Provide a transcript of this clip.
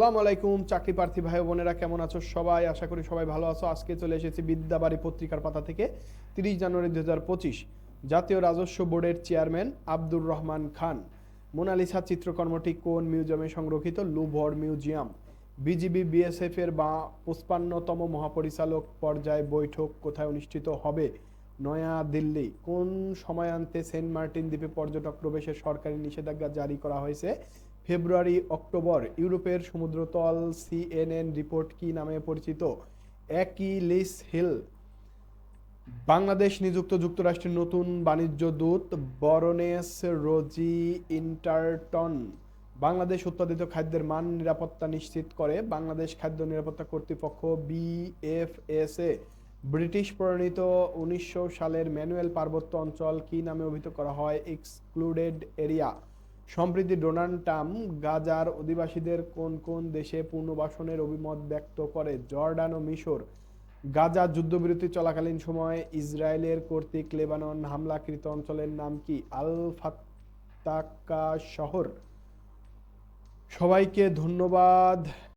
আসসালামু আলাইকুম, চাকরি প্রার্থী ভাই বোনেরা কেমন আছো সবাই? আশা করি সবাই ভালো আছো। আজকে চলে এসেছি বিদ্যাবাড়ি পত্রিকার পাতা থেকে, তিরিশ জানুয়ারি দু জাতীয় রাজস্ব বোর্ডের chairman Abdur Rahman Khan, Mona Lisa চিত্রকর্মটি কোন মিউজিয়ামে সংরক্ষিত? Louvre museum. বিজিবি, বিএসএফ এর বা পঁচপান্নতম মহাপরিচালক পর্যায়ে বৈঠক কোথায় অনুষ্ঠিত হবে? নয়া দিল্লি। কোন সময়ান্তে সেন্ট মার্টিন দ্বীপে পর্যটক প্রবেশের সরকারি নিষেধাজ্ঞা জারি করা হয়েছে? ফেব্রুয়ারি, অক্টোবর, ইউরোপের সমুদ্রতল সিএনএন রিপোর্ট কি নামে পরিচিত? একই লিস হিল, বাংলাদেশ নিযুক্ত যুক্তরাষ্ট্রের নতুন বাণিজ্য দূত বরনেস রোজি ইন্টারটন, বাংলাদেশ উৎপাদিত খাদ্যের মান নিরাপত্তা নিশ্চিত করে, বাংলাদেশ খাদ্য নিরাপত্তা কর্তৃপক্ষ বিএফএসএ ব্রিটিশ প্রণীত উনিশশো সালের ম্যানুয়াল পার্বত্য অঞ্চল কি নামে অভিহিত করা হয়? Excluded area. সম্প্রতি ডোনাল্ড ট্রাম্প গাজার অধিবাসীদের কোন কোন দেশে পুনর্বাসনের অভিমত ব্যক্ত করে? জর্ডান ও মিশর। গাজা যুদ্ধবিরতি চলাকালীন সময়ে ইসরায়েলের কর্তৃক লেবানন হামলাকৃত অঞ্চলের নাম কি? আল ফাত্তাকা শহর। সবাইকে ধন্যবাদ।